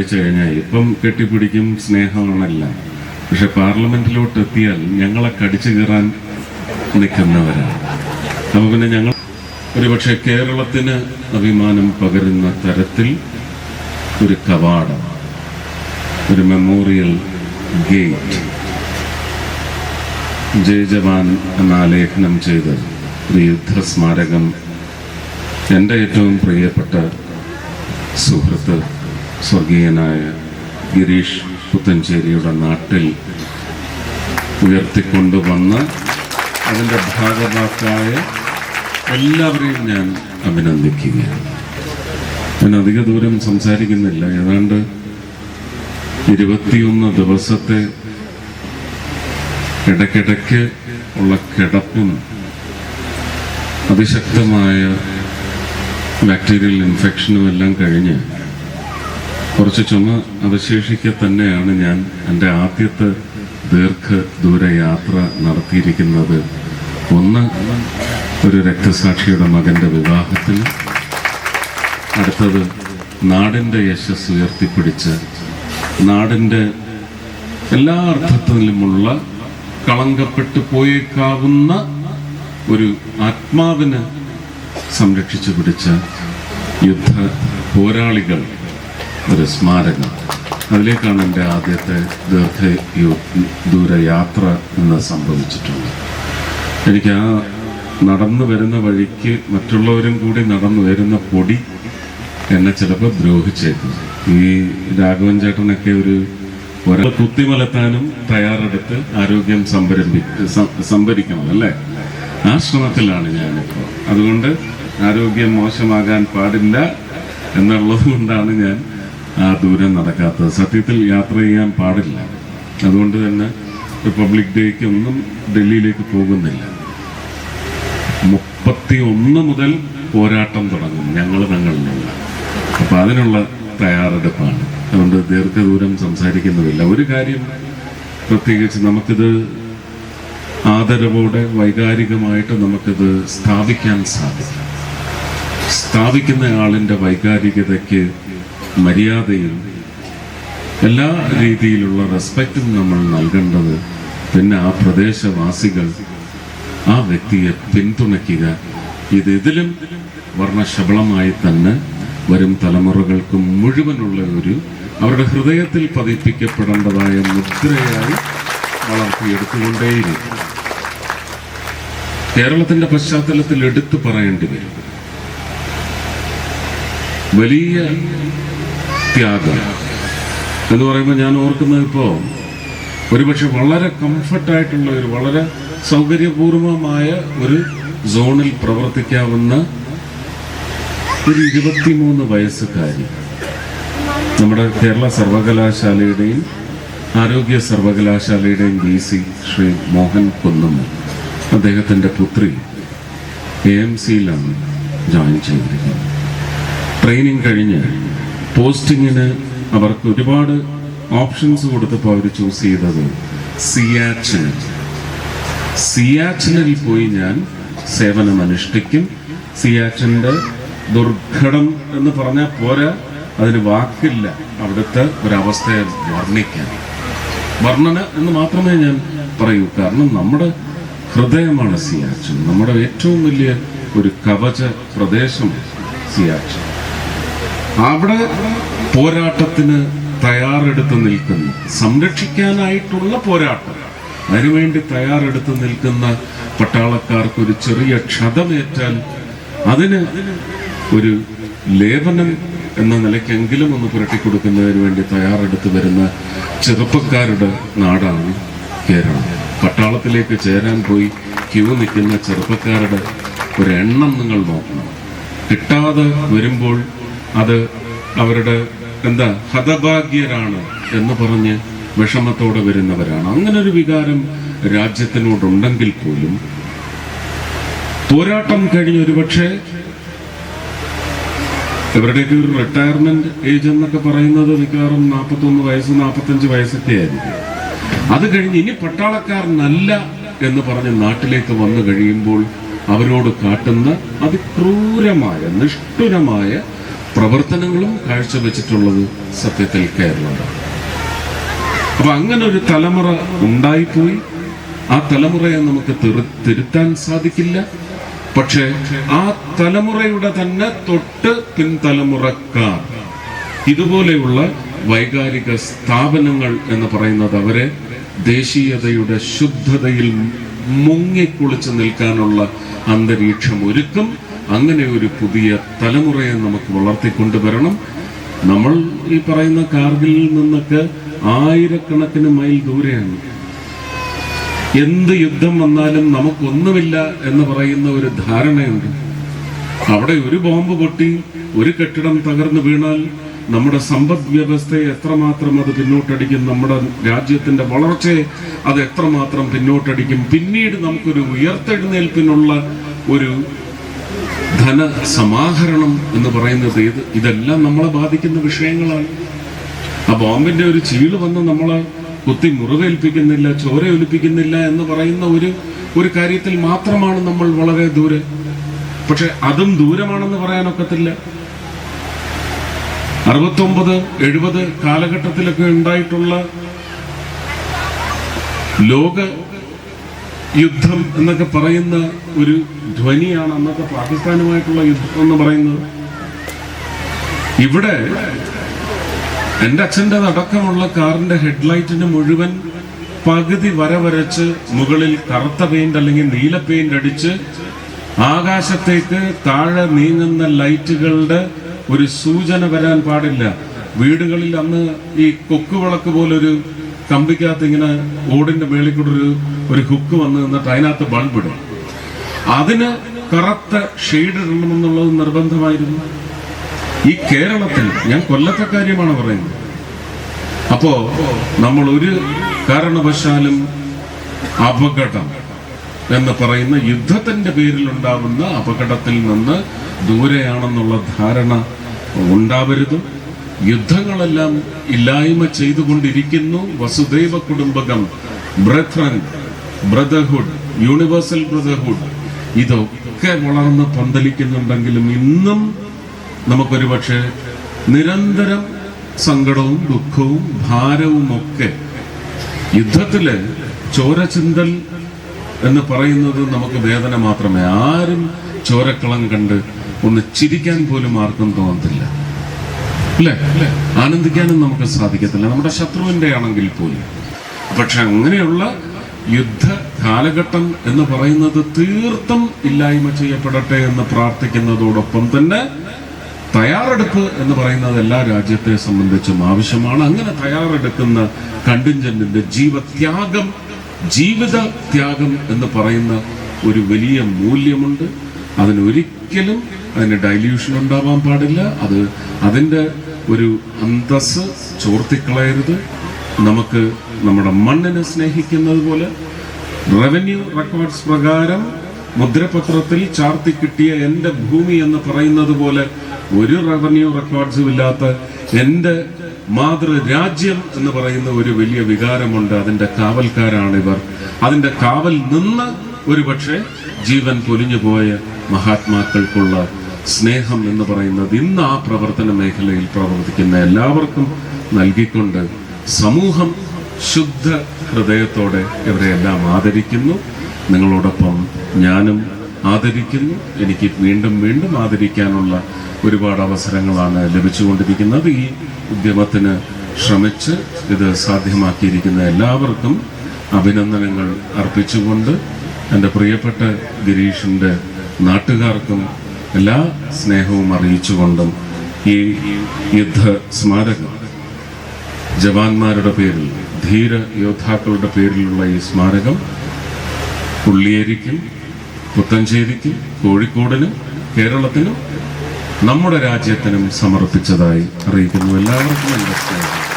കഴിച്ചു കഴിഞ്ഞാൽ ഇപ്പം കെട്ടിപ്പിടിക്കും സ്നേഹമാണല്ല. പക്ഷെ പാർലമെന്റിലോട്ട് എത്തിയാൽ ഞങ്ങളെ കടിച്ചു കയറാൻ നിൽക്കുന്നവരാണ്. അപ്പൊ പിന്നെ ഞങ്ങൾ ഒരുപക്ഷെ കേരളത്തിന് അഭിമാനം പകരുന്ന തരത്തിൽ ഒരു കവാടം ഒരു മെമ്മോറിയൽ ഗേറ്റ് ജയ് ജവാൻ എന്ന ആലേഖനം ചെയ്ത് ഒരു യുദ്ധസ്മാരകം എന്റെ ഏറ്റവും പ്രിയപ്പെട്ട സുഹൃത്ത് സ്വർഗീയനായ ഗിരീഷ് പുത്തഞ്ചേരിയുടെ നാട്ടിൽ ഉയർത്തിക്കൊണ്ടുവന്ന് അതിന്റെ ഭാഗമാക്കായ എല്ലാവരെയും ഞാൻ അഭിനന്ദിക്കുകയാണ്. ഞാൻ അധിക ദൂരം സംസാരിക്കുന്നില്ല. ഏതാണ്ട് ഇരുപത്തിയൊന്ന് ദിവസത്തെ ഇടയ്ക്കിടയ്ക്ക് ഉള്ള കിടപ്പും അതിശക്തമായ ബാക്ടീരിയൽ ഇൻഫെക്ഷനും എല്ലാം കഴിഞ്ഞ് കുറച്ച് ചുമ അവശേഷിക്കെ തന്നെയാണ് ഞാൻ എന്റെ ആദ്യത്തെ ദീർഘദൂര യാത്ര നടത്തിയിരിക്കുന്നത്. ഒന്ന് ഒരു രക്തസാക്ഷിയുടെ മകന്റെ വിവാഹത്തിന് അടുത്തത് നാടിന്റെ യശസ് ഉയർത്തിപ്പിടിച്ച്. നാടിന്റെ എല്ലാ അർത്ഥത്തിലുമുള്ള കളങ്കപ്പെട്ടു പോയേക്കാവുന്ന ഒരു ആത്മാവിനെ സംരക്ഷിച്ചു പിടിച്ച യുദ്ധ പോരാളികൾ ഒരു സ്മാരകം. അതിലേക്കാണ് എന്റെ ആദ്യത്തെ ദീർഘ ദൂരയാത്ര എന്ന് സംഭവിച്ചിട്ടുള്ളത്. എനിക്ക് ആ നടന്നു വരുന്ന വഴിക്ക് മറ്റുള്ളവരും കൂടി നടന്നു വരുന്ന പൊടി എന്നെ ചിലപ്പോൾ ദ്രോഹിച്ചേക്കും. ഈ രാഘവൻ ചേട്ടനൊക്കെ ഒരു ഒരാൾ കുത്തിമലത്താനും തയ്യാറെടുത്ത് ആരോഗ്യം സംഭരംഭി സംഭരിക്കണം അല്ലേ? ആ ശ്രമത്തിലാണ് ഞാനിപ്പോൾ. അതുകൊണ്ട് ആരോഗ്യം മോശമാകാൻ പാടില്ല എന്നുള്ളത് കൊണ്ടാണ് ഞാൻ ദൂരം നടക്കാത്തത്. സത്യത്തിൽ യാത്ര ചെയ്യാൻ പാടില്ല. അതുകൊണ്ട് തന്നെ റിപ്പബ്ലിക് ഡേക്ക് ഒന്നും ഡൽഹിയിലേക്ക് പോകുന്നില്ല. മുപ്പത്തി ഒന്ന് മുതൽ പോരാട്ടം തുടങ്ങും ഞങ്ങൾ തങ്ങളിലുള്ള. അപ്പൊ അതിനുള്ള തയ്യാറെടുപ്പാണ്. അതുകൊണ്ട് ദീർഘദൂരം സംസാരിക്കുന്നതില്ല ഒരു കാര്യം പ്രത്യേകിച്ച് നമുക്കിത് ആദരവോടെ വൈകാരികമായിട്ട് നമുക്കിത് സ്ഥാപിക്കാൻ സാധിക്കും. സ്ഥാപിക്കുന്ന ആളിന്റെ വൈകാരികതയ്ക്ക് മര്യാദയും എല്ലാ രീതിയിലുള്ള റെസ്പെക്റ്റും നമ്മൾ നൽകേണ്ടത് പിന്നെ ആ പ്രദേശവാസികൾ ആ വ്യക്തിയെ പിന്തുണയ്ക്കുക. ഇത് ഇതിലും വർണശബളമായി തന്നെ വരും തലമുറകൾക്ക് മുഴുവനുള്ള ഒരു അവരുടെ ഹൃദയത്തിൽ പതിപ്പിക്കപ്പെടേണ്ടതായ മുദ്രയായി വളർത്തിയെടുത്തുകൊണ്ടേയിരിക്കും. കേരളത്തിന്റെ പശ്ചാത്തലത്തിൽ എടുത്തു പറയേണ്ടി വരും. വലിയ ത്യാഗം. എന്ന് പറയുമ്പോൾ ഞാൻ ഓർക്കുന്നത് ഇപ്പോൾ ഒരുപക്ഷെ വളരെ കംഫർട്ടായിട്ടുള്ള ഒരു വളരെ സൗകര്യപൂർവമായ ഒരു സോണിൽ പ്രവർത്തിക്കാവുന്ന ഒരു ഇരുപത്തിമൂന്ന് വയസ്സുകാരി നമ്മുടെ കേരള സർവകലാശാലയുടെയും ആരോഗ്യ സർവകലാശാലയുടെയും വി സി ശ്രീ മോഹൻ കുന്നമ്മ അദ്ദേഹത്തിന്റെ പുത്രി എ എം സിയിലാണ് ജോയിൻ ചെയ്തിരിക്കുന്നത്. ട്രെയിനിങ് കഴിഞ്ഞ് പോസ്റ്റിങ്ങിന് അവർക്ക് ഒരുപാട് ഓപ്ഷൻസ് കൊടുത്തപ്പോൾ അവർ ചൂസ് ചെയ്തത് സിയാച്ചിൻ. സിയാച്ചിനിൽ പോയി ഞാൻ സേവനം അനുഷ്ഠിക്കും സിയാച്ചിന്റെ ദുർഘടം എന്ന് പറഞ്ഞാൽ പോരാ അതിന് വാക്കില്ല. അവിടുത്തെ ഒരവസ്ഥയെ വർണിക്കാൻ. വർണന എന്ന് മാത്രമേ ഞാൻ പറയൂ. കാരണം നമ്മുടെ ഹൃദയമാണ് സിയാച്ചൻ. നമ്മുടെ ഏറ്റവും വലിയ ഒരു കവച പ്രദേശം സിയാച്ചിൻ. അവിടെ പോരാട്ടത്തിന് തയ്യാറെടുത്ത് നിൽക്കുന്നു. സംരക്ഷിക്കാനായിട്ടുള്ള പോരാട്ടം. അതിനുവേണ്ടി തയ്യാറെടുത്ത് നിൽക്കുന്ന പട്ടാളക്കാർക്ക് ഒരു ചെറിയ ക്ഷതമേറ്റാൽ അതിന് ഒരു ലേപനം എന്ന നിലയ്ക്കെങ്കിലും ഒന്ന് പുരട്ടിക്കൊടുക്കുന്നതിന് വേണ്ടി തയ്യാറെടുത്ത് വരുന്ന ചെറുപ്പക്കാരുടെ നാടാണ് കേരളം. പട്ടാളത്തിലേക്ക് ചേരാൻ പോയി ക്യൂ നിൽക്കുന്ന ചെറുപ്പക്കാരുടെ ഒരു എണ്ണം നിങ്ങൾ നോക്കണം. കിട്ടാതെ വരുമ്പോൾ അത് അവരുടെ എന്താ ഹതഭാഗ്യരാണ് എന്ന് പറഞ്ഞ് വിഷമത്തോടെ വരുന്നവരാണ്. അങ്ങനെ ഒരു വികാരം രാജ്യത്തിനോടുണ്ടെങ്കിൽ പോലും പോരാട്ടം കഴിഞ്ഞ് ഒരുപക്ഷെ ഇവരുടെയൊക്കെ ഒരു റിട്ടയർമെന്റ് ഏജ് എന്നൊക്കെ പറയുന്നത് മിക്കവാറും നാൽപ്പത്തൊന്ന് വയസ്സ് നാൽപ്പത്തഞ്ച് വയസ്സൊക്കെ ആയിരിക്കും. അത് കഴിഞ്ഞ് ഇനി പട്ടാളക്കാരനല്ല എന്ന് പറഞ്ഞ് നാട്ടിലേക്ക് വന്നു കഴിയുമ്പോൾ അവരോട് കാട്ടുന്ന അതിക്രൂരമായ നിഷ്ഠുരമായ പ്രവർത്തനങ്ങളും കാഴ്ചവെച്ചിട്ടുള്ളത് സത്യത്തിൽ കേരളമാണ്. അപ്പൊ അങ്ങനെ ഒരു തലമുറ ഉണ്ടായിപ്പോയി. ആ തലമുറയെ നമുക്ക് തിരുത്താൻ സാധിക്കില്ല. പക്ഷേ ആ തലമുറയുടെ തന്നെ തൊട്ട് പിൻതലമുറക്കാർ ഇതുപോലെയുള്ള വൈകാരിക സ്ഥാപനങ്ങൾ എന്ന് പറയുന്നത് അവരെ ദേശീയതയുടെ ശുദ്ധതയിൽ മുങ്ങിക്കുളിച്ച് നിൽക്കാനുള്ള അന്തരീക്ഷം ഒരുക്കും. അങ്ങനെ ഒരു പുതിയ തലമുറയെ നമുക്ക് വളർത്തിക്കൊണ്ടുവരണം. നമ്മൾ ഈ പറയുന്ന കാർഗിലിൽ നിന്നൊക്കെ ആയിരക്കണക്കിന് മൈൽ ദൂരെയാണ്. എന്ത് യുദ്ധം വന്നാലും നമുക്കൊന്നുമില്ല എന്ന് പറയുന്ന ഒരു ധാരണയുണ്ട്. അവിടെ ഒരു ബോംബ് പൊട്ടി ഒരു കെട്ടിടം തകർന്നു വീണാൽ നമ്മുടെ സമ്പദ് വ്യവസ്ഥയെ എത്രമാത്രം അത് പിന്നോട്ടടിക്കും നമ്മുടെ രാജ്യത്തിന്റെ വളർച്ചയെ അത് എത്രമാത്രം പിന്നോട്ടടിക്കും പിന്നീട് നമുക്കൊരു ഉയർത്തെഴുന്നേൽപ്പിനുള്ള ഒരു ധന സമാഹരണം എന്ന് പറയുന്നത് ഇത് ഇതെല്ലാം നമ്മളെ ബാധിക്കുന്ന വിഷയങ്ങളാണ്. ആ ബോംബിന്റെ ഒരു ചീൾ വന്ന് നമ്മളെ കുത്തി മുറിവേൽപ്പിക്കുന്നില്ല ചോര ഒലിപ്പിക്കുന്നില്ല എന്ന് പറയുന്ന ഒരു ഒരു കാര്യത്തിൽ മാത്രമാണ് നമ്മൾ വളരെ ദൂരെ. പക്ഷെ അതും ദൂരമാണെന്ന് പറയാനൊക്കത്തില്ല. അറുപത്തൊമ്പത് എഴുപത് കാലഘട്ടത്തിലൊക്കെ ഉണ്ടായിട്ടുള്ള ലോക യുദ്ധം എന്നൊക്കെ പറയുന്ന ഒരു ധ്വനിയാണ് അന്നത്തെ പാകിസ്ഥാനുമായിട്ടുള്ള യുദ്ധം എന്ന് പറയുന്നത്. ഇവിടെ എന്റെ അച്ഛന്റെ അടക്കമുള്ള കാറിന്റെ ഹെഡ്ലൈറ്റിന് മുഴുവൻ പകുതി വരവരച്ച് മുകളിൽ കറുത്ത പെയിന്റ് അല്ലെങ്കിൽ നീല പെയിന്റ് അടിച്ച് ആകാശത്തേക്ക് താഴെ നീങ്ങുന്ന ലൈറ്റുകളുടെ ഒരു സൂചന വരാൻ പാടില്ല. വീടുകളിൽ അന്ന് ഈ കൊക്ക് വിളക്ക് പോലൊരു കമ്പിക്കകത്ത് ഇങ്ങനെ ഓടിന്റെ മേളിൽ കൂടെ ഒരു ഒരു ഹുക്ക് വന്ന് നിന്നിട്ട് അതിനകത്ത് ബൾബ് ഇടും. അതിന് കറുത്ത ഷെയ്ഡ് ഇടണമെന്നുള്ളത് നിർബന്ധമായിരുന്നു. ഈ കേരളത്തിൽ ഞാൻ കൊല്ലത്തെ കാര്യമാണ് പറയുന്നത്. അപ്പോ നമ്മൾ ഒരു കാരണവശാലും അപകടം എന്ന് പറയുന്ന യുദ്ധത്തിന്റെ പേരിൽ ഉണ്ടാവുന്ന അപകടത്തിൽ നിന്ന് ദൂരെയാണെന്നുള്ള ധാരണ ഉണ്ടാവരുത്. യുദ്ധങ്ങളെല്ലാം ഇല്ലായ്മ ചെയ്തുകൊണ്ടിരിക്കുന്നു. വസുദൈവ കുടുംബകം ബ്രത്രൻ ബ്രദർഹുഡ് യൂണിവേഴ്സൽ ബ്രദർഹുഡ് ഇതൊക്കെ വളർന്ന് പന്തലിക്കുന്നുണ്ടെങ്കിലും ഇന്നും നമുക്കൊരു പക്ഷേ നിരന്തരം സങ്കടവും ദുഃഖവും ഭാരവും ഒക്കെ യുദ്ധത്തിൽ ചോരചിന്തൽ എന്ന് പറയുന്നത് നമുക്ക് വേദന മാത്രമേ. ആരും ചോരക്കളം കണ്ട് ഒന്ന് ചിരിക്കാൻ പോലും ആർക്കും തോന്നത്തില്ല. അല്ലേ? ആനന്ദിക്കാനും നമുക്ക് സാധിക്കത്തില്ല. നമ്മുടെ ശത്രുവിന്റെ ആണെങ്കിൽ പോലും. പക്ഷെ അങ്ങനെയുള്ള യുദ്ധ കാലഘട്ടം എന്ന് പറയുന്നത് തീർത്തും ഇല്ലായ്മ ചെയ്യപ്പെടട്ടെ എന്ന് പ്രാർത്ഥിക്കുന്നതോടൊപ്പം തന്നെ തയ്യാറെടുപ്പ് എന്ന് പറയുന്നത് എല്ലാ രാജ്യത്തെ സംബന്ധിച്ചും ആവശ്യമാണ്. അങ്ങനെ തയ്യാറെടുക്കുന്ന കണ്ടിൻജന്റിന്റെ ജീവത്യാഗം ജീവിത ത്യാഗം എന്ന് പറയുന്ന ഒരു വലിയ മൂല്യമുണ്ട്. അതിനൊരിക്കലും അതിന് ഡൈല്യൂഷൻ ഉണ്ടാവാൻ പാടില്ല. അത് അതിന്റെ ഒരു അന്തസ് ചോർത്തിക്കളയരുത്. നമുക്ക് നമ്മുടെ മണ്ണിനെ സ്നേഹിക്കുന്നത് പോലെ റവന്യൂ റെക്കോർഡ്സ് പ്രകാരം മുദ്രപത്രത്തിൽ ചാർത്തി കിട്ടിയ എന്റെ ഭൂമി എന്ന് പറയുന്നത് പോലെ ഒരു റവന്യൂ റെക്കോർഡ്സും ഇല്ലാത്ത എന്റെ മാതൃരാജ്യം എന്ന് പറയുന്ന ഒരു വലിയ വികാരമുണ്ട്. അതിന്റെ കാവൽക്കാരാണിവർ. അതിന്റെ കാവൽ നിന്ന് ഒരുപക്ഷെ ജീവൻ പൊലിഞ്ഞു പോയ മഹാത്മാക്കൾക്കുള്ള സ്നേഹം എന്ന് പറയുന്നത് ഇന്ന് ആ പ്രവർത്തന മേഖലയിൽ പ്രവർത്തിക്കുന്ന എല്ലാവർക്കും നൽകിക്കൊണ്ട് സമൂഹം ശുദ്ധ ഹൃദയത്തോടെ ഇവരെയെല്ലാം ആദരിക്കുന്നു. നിങ്ങളോടൊപ്പം ഞാനും ആദരിക്കുന്നു. എനിക്ക് വീണ്ടും വീണ്ടും ആദരിക്കാനുള്ള ഒരുപാട് അവസരങ്ങളാണ് ലഭിച്ചുകൊണ്ടിരിക്കുന്നത്. ഈ ഉദ്യമത്തിന് ശ്രമിച്ച് ഇത് സാധ്യമാക്കിയിരിക്കുന്ന എല്ലാവർക്കും അഭിനന്ദനങ്ങൾ അർപ്പിച്ചുകൊണ്ട് എന്റെ പ്രിയപ്പെട്ട ഗിരീഷിന്റെ നാട്ടുകാർക്കും എല്ലാ സ്നേഹവും അറിയിച്ചുകൊണ്ടും ഈ യുദ്ധ സ്മാരകം ജവാന്മാരുടെ പേരിൽ ധീര യോദ്ധാക്കളുടെ പേരിലുള്ള ഈ സ്മാരകം ഉള്ളിയേരിക്കും പുത്തഞ്ചേരിക്കും കോഴിക്കോടിനും കേരളത്തിനും നമ്മുടെ രാജ്യത്തിനും സമർപ്പിച്ചതായി അറിയിക്കുന്നു. എല്ലാവർക്കും എന്റെ സ്നേഹം.